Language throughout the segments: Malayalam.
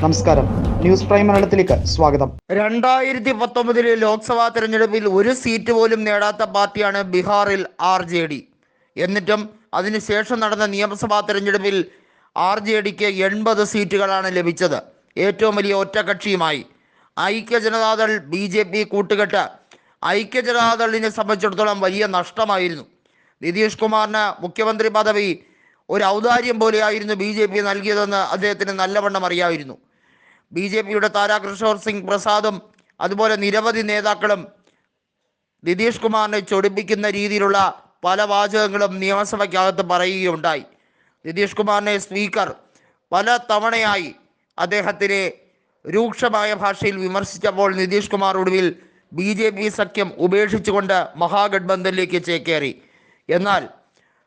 നമസ്കാരം. ന്യൂസ് പ്രൈം മലയാളത്തിലേക്ക് സ്വാഗതം. രണ്ടായിരത്തി പത്തൊമ്പതിലെ ലോക്സഭാ തെരഞ്ഞെടുപ്പിൽ ഒരു സീറ്റ് പോലും നേടാത്ത പാർട്ടിയാണ് ബീഹാറിൽ ആർ ജെ ഡി. എന്നിട്ടും അതിനുശേഷം നടന്ന നിയമസഭാ തെരഞ്ഞെടുപ്പിൽ ആർ ജെ ഡിക്ക് എൺപത് സീറ്റുകളാണ് ലഭിച്ചത്. ഏറ്റവും വലിയ ഒറ്റകക്ഷിയുമായി ഐക്യ ജനതാദൾ ബി ജെ പി കൂട്ടുകെട്ട് ഐക്യ ജനതാദളിനെ സംബന്ധിച്ചിടത്തോളം വലിയ നഷ്ടമായിരുന്നു. നിതീഷ് കുമാറിന് മുഖ്യമന്ത്രി പദവി ഒരു ഔദാര്യം പോലെയായിരുന്നു ബി ജെ പി നൽകിയതെന്ന് അദ്ദേഹത്തിന് നല്ലവണ്ണം അറിയാമായിരുന്നു ബി ജെ പിയുടെ താരാകൃഷ്ണോർ സിംഗ് പ്രസാദും അതുപോലെ നിരവധി നേതാക്കളും നിതീഷ് കുമാറിനെ ചൊടിപ്പിക്കുന്ന രീതിയിലുള്ള പല വാചകങ്ങളും നിയമസഭയ്ക്കകത്ത് പറയുകയുണ്ടായി. നിതീഷ് കുമാറിനെ സ്പീക്കർ പല തവണയായി അദ്ദേഹത്തിനെ രൂക്ഷമായ ഭാഷയിൽ വിമർശിച്ചപ്പോൾ നിതീഷ് കുമാർ ഒടുവിൽ ബി ജെ പി സഖ്യം ഉപേക്ഷിച്ചുകൊണ്ട് മഹാഗഡ്ബന്ധനിലേക്ക് ചേക്കേറി. എന്നാൽ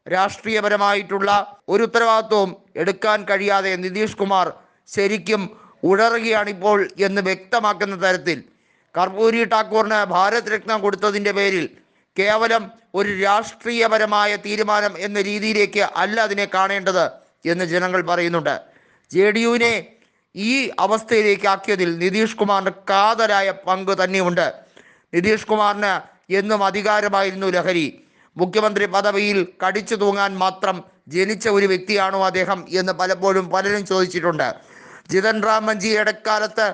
രാഷ്ട്രീയപരമായിട്ടുള്ള ഒരു ഉത്തരവാദിത്വവും എടുക്കാൻ കഴിയാതെ നിതീഷ് കുമാർ ശരിക്കും ഉഴറുകയാണിപ്പോൾ എന്ന് വ്യക്തമാക്കുന്ന തരത്തിൽ കർപ്പൂരി ഠാക്കൂറിന് ഭാരത് രത്ന കൊടുത്തതിന്റെ പേരിൽ കേവലം ഒരു രാഷ്ട്രീയപരമായ തീരുമാനം എന്ന രീതിയിലേക്ക് അല്ല അതിനെ കാണേണ്ടത് എന്ന് ജനങ്ങൾ പറയുന്നുണ്ട്. ജെ ഡി യുവിനെ ഈ അവസ്ഥയിലേക്ക് ആക്കിയതിൽ നിതീഷ് കുമാറിന് കാതലായ പങ്ക് തന്നെയുണ്ട്. നിതീഷ് കുമാറിന് എന്നും അധികാരമായിരുന്നു ലഹരി. മുഖ്യമന്ത്രി പദവിയിൽ കടിച്ചു തൂങ്ങാൻ മാത്രം ജനിച്ച ഒരു വ്യക്തിയാണോ അദ്ദേഹം എന്ന് പലപ്പോഴും പലരും ചോദിച്ചിട്ടുണ്ട്. ജിതൻ റാം മഞ്ചി ഇടക്കാലത്ത്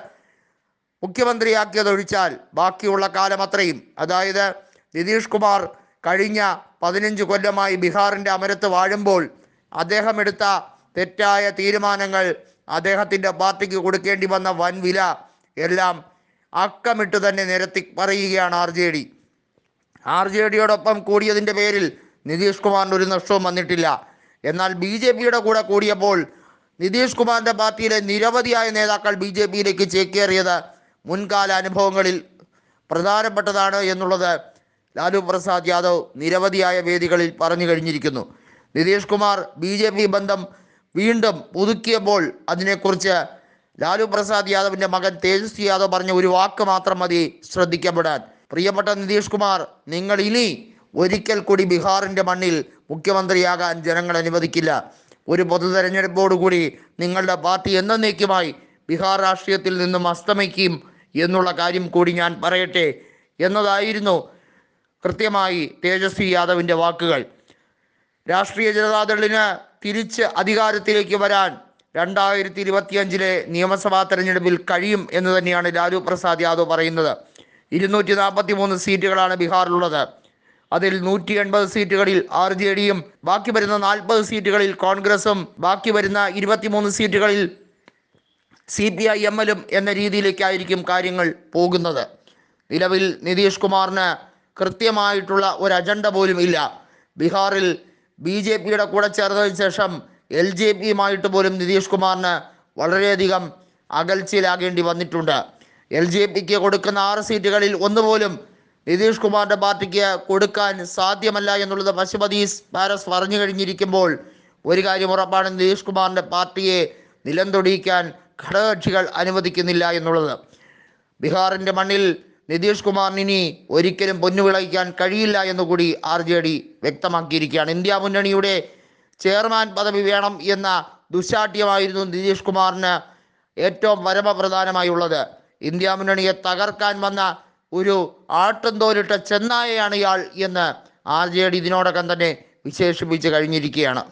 മുഖ്യമന്ത്രിയാക്കിയതൊഴിച്ചാൽ ബാക്കിയുള്ള കാലം അത്രയും. അതായത് നിതീഷ് കുമാർ കഴിഞ്ഞ പതിനഞ്ച് കൊല്ലമായി ബീഹാറിന്റെ അമരത്ത് വാഴുമ്പോൾ അദ്ദേഹം എടുത്ത തെറ്റായ തീരുമാനങ്ങൾ അദ്ദേഹത്തിന്റെ പാർട്ടിക്ക് കൊടുക്കേണ്ടി വന്ന വൻ വില എല്ലാം അക്കമിട്ട് തന്നെ നിരത്തി പറയുകയാണ് R J D. R J ഡിയോടൊപ്പം കൂടിയതിന്റെ പേരിൽ നിതീഷ് കുമാറിന് ഒരു നഷ്ടവും വന്നിട്ടില്ല. എന്നാൽ ബി ജെ പിയുടെ കൂടെ കൂടിയപ്പോൾ നിതീഷ് കുമാറിന്റെ പാർട്ടിയിലെ നിരവധിയായ നേതാക്കൾ ബി ജെ പിയിലേക്ക് ചേക്കേറിയത് മുൻകാല അനുഭവങ്ങളിൽ പ്രധാനപ്പെട്ടതാണ് എന്നുള്ളത് ലാലു പ്രസാദ് യാദവ് നിരവധിയായ വേദികളിൽ പറഞ്ഞു കഴിഞ്ഞിരിക്കുന്നു. Nitish Kumar B J P ബന്ധം വീണ്ടും പുതുക്കിയപ്പോൾ അതിനെക്കുറിച്ച് ലാലു പ്രസാദ് യാദവിന്റെ മകൻ തേജസ്വി യാദവ് പറഞ്ഞ ഒരു വാക്ക് മാത്രം മതി ശ്രദ്ധിക്കപ്പെടാൻ. പ്രിയപ്പെട്ട നിതീഷ് കുമാർ നിങ്ങൾ ഇനി ഒരിക്കൽ കൂടി ബീഹാറിന്റെ മണ്ണിൽ മുഖ്യമന്ത്രിയാകാൻ ജനങ്ങൾ അനുവദിക്കില്ല. ഒരു പൊതു തെരഞ്ഞെടുപ്പോടുകൂടി നിങ്ങളുടെ പാർട്ടി എന്നേക്കുമായി ബീഹാർ രാഷ്ട്രീയത്തിൽ നിന്നും അസ്തമിക്കും എന്നുള്ള കാര്യം കൂടി ഞാൻ പറയട്ടെ എന്നതായിരുന്നു കൃത്യമായി തേജസ്വി യാദവിന്റെ വാക്കുകൾ. രാഷ്ട്രീയ ജനതാദളിന് തിരിച്ച് അധികാരത്തിലേക്ക് വരാൻ രണ്ടായിരത്തി ഇരുപത്തിയഞ്ചിലെ നിയമസഭാ തെരഞ്ഞെടുപ്പിൽ കഴിയും എന്ന് തന്നെയാണ് ലാലു പ്രസാദ് യാദവ് പറയുന്നത്. ഇരുന്നൂറ്റി നാൽപ്പത്തി മൂന്ന് സീറ്റുകളാണ് ബീഹാറിലുള്ളത്. അതിൽ നൂറ്റി എൺപത് സീറ്റുകളിൽ ആർ ജെ ഡിയും ബാക്കി വരുന്ന നാൽപ്പത് സീറ്റുകളിൽ കോൺഗ്രസും ബാക്കി വരുന്ന ഇരുപത്തിമൂന്ന് സീറ്റുകളിൽ സി പി ഐ എം എല്ലും എന്ന രീതിയിലേക്കായിരിക്കും കാര്യങ്ങൾ പോകുന്നത്. നിലവിൽ നിതീഷ് കുമാറിന് കൃത്യമായിട്ടുള്ള ഒരു അജണ്ട പോലും ഇല്ല. ബീഹാറിൽ ബി ജെ പിയുടെ കൂടെ ചേർന്നതിന് ശേഷം എൽ ജെ പിയുമായിട്ട് പോലും നിതീഷ് കുമാറിന് വളരെയധികം അകൽച്ചയിലാകേണ്ടി വന്നിട്ടുണ്ട്. എൽ ജെ പിക്ക് കൊടുക്കുന്ന ആറ് സീറ്റുകളിൽ ഒന്നുപോലും നിതീഷ് കുമാറിന്റെ പാർട്ടിക്ക് കൊടുക്കാൻ സാധ്യമല്ല എന്നുള്ളത് പശുപതീസ് പാരസ് പറഞ്ഞു കഴിഞ്ഞിരിക്കുമ്പോൾ ഒരു കാര്യം ഉറപ്പാണ് നിതീഷ് കുമാറിന്റെ പാർട്ടിയെ നിലംതൊടിയിക്കാൻ ഘടകകക്ഷികൾ അനുവദിക്കുന്നില്ല എന്നുള്ളത്. ബീഹാറിന്റെ മണ്ണിൽ നിതീഷ് കുമാറിന് ഒരിക്കലും പൊന്നുവിളയിക്കാൻ കഴിയില്ല എന്നുകൂടി ആർ ജെ ഡി വ്യക്തമാക്കിയിരിക്കുകയാണ്. ഇന്ത്യ മുന്നണിയുടെ ചെയർമാൻ പദവി വേണം എന്ന ദുശാഠ്യമായിരുന്നു നിതീഷ് കുമാറിന് ഏറ്റവും പരമപ്രധാനമായുള്ളത് ഇന്ത്യ മുന്നണിയെ തകർക്കാൻ വന്ന ഒരു ആട്ടും തോലിട്ട ചെന്നായയാണ് ഇയാൾ എന്ന് ആർ ജെ ഡി ഇതിനോടകം തന്നെ വിശേഷിപ്പിച്ച് കഴിഞ്ഞിരിക്കുകയാണ്.